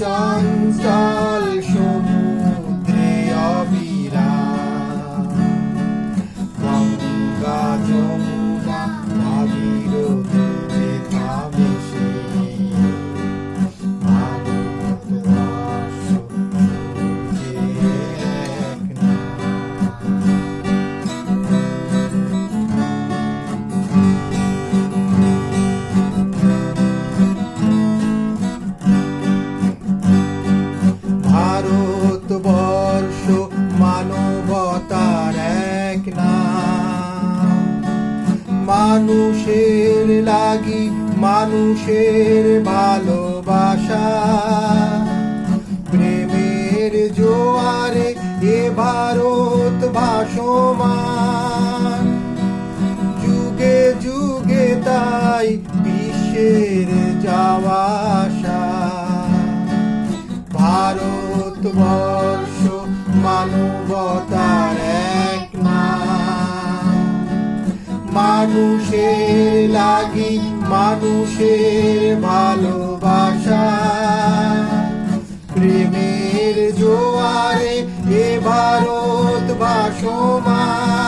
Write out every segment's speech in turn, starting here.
done. মানুষের লাগি, মানুষের ভালোবাসা। প্রেমের জোয়ারে এ ভারত ভাসমান। যুগে যুগে তাই বিশ্বের যাওয়া ভারতবর্ষ মানবতার মানুষের লাগি মানুষের ভালোবাসা। প্রেমের জোয়ারে এ ভারত ভাসমান।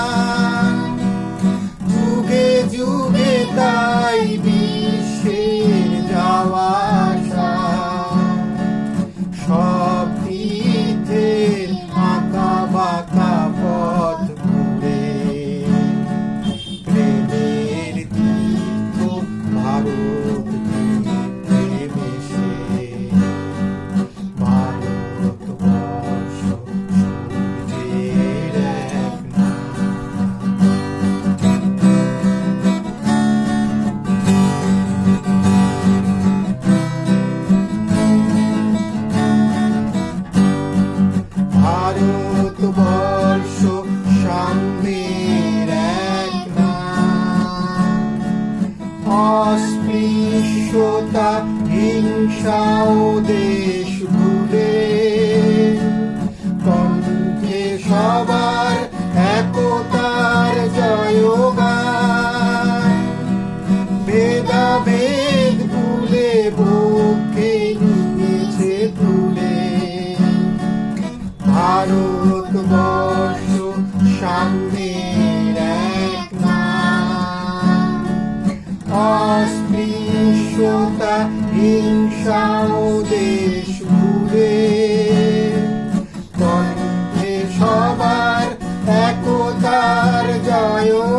অস্পৃশ্যতা হিংসা দেশ ভুলে। কণ্ঠে সবার একতার জয়গান। ভেদাভেদ তুলে সাম্যের অস্পৃশ্যতা হিংসা দেশ ভুলে কণ্ঠে সবার একতার জয়গান